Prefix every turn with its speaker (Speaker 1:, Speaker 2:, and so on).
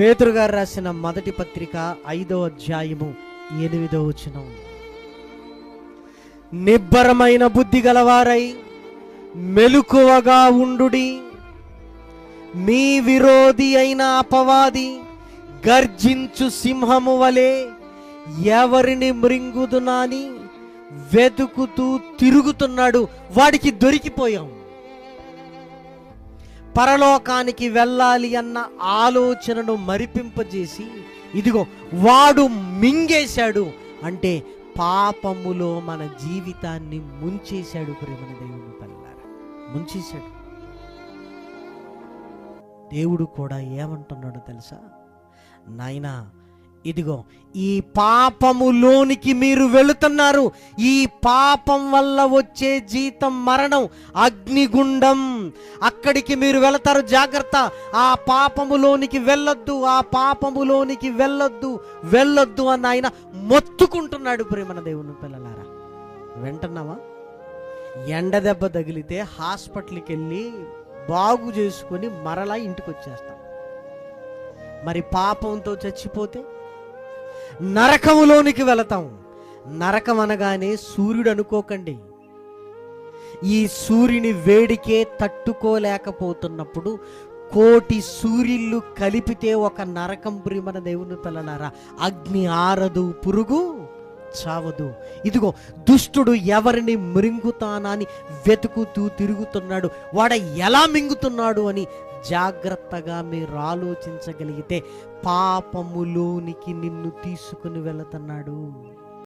Speaker 1: పేతురు గారు రాసిన మొదటి పత్రిక ఐదో అధ్యాయము ఎనిమిదో వచనం. నిబ్బరమైన బుద్ధి గలవారై మెలుకువగా ఉండుడి. మీ విరోధి అయిన అపవాది గర్జించు సింహము వలె ఎవరిని మృంగుదునాని వెతుకుతూ తిరుగుతున్నాడు. వాడికి దొరికిపోయాం. పరలోకానికి వెళ్ళాలి అన్న ఆలోచనను మరిపింపజేసి ఇదిగో వాడు మింగేశాడు అంటే పాపములో మన జీవితాన్ని ముంచేశాడు ప్రేమన దేవుని పల్లారా ముంచేశాడు. దేవుడు కూడా ఏమంటున్నాడో తెలుసా? నాయనా ఇదిగో ఈ పాపములోనికి మీరు వెళుతున్నారు. ఈ పాపం వల్ల వచ్చే జీతం మరణం అగ్నిగుండం. అక్కడికి మీరు వెళతారు జాగ్రత్త. ఆ పాపములోనికి వెళ్ళొద్దు ఆ పాపములోనికి వెళ్ళొద్దు వెళ్ళొద్దు అని ఆయన మొత్తుకుంటున్నాడు ప్రేమన దేవుని పిల్లలారా. వింటున్నావా? ఎండ దెబ్బ తగిలితే హాస్పిటల్కి వెళ్ళి బాగు చేసుకొని మరలా ఇంటికి వచ్చేస్తాం మరి పాపంతో చచ్చిపోతే నరకములోనికి వెళతాం. నరకం అనగానే సూర్యుడు అనుకోకండి ఈ సూర్యుని వేడికే తట్టుకోలేకపోతున్నప్పుడు కోటి సూర్యుళ్ళు కలిపితే ఒక నరకం ప్రియమన దేవుని పిల్లలారా అగ్ని ఆరదు పురుగు చావదు. ఇదిగో దుష్టుడు ఎవరిని మృంగుతానని వెతుకుతూ తిరుగుతున్నాడు. వాడ ఎలా మింగుతున్నాడు అని జాగ్రత్తగా మీరు ఆలోచించగలిగితే పాపములోనికి నిన్ను తీసుకుని వెళుతున్నాడు.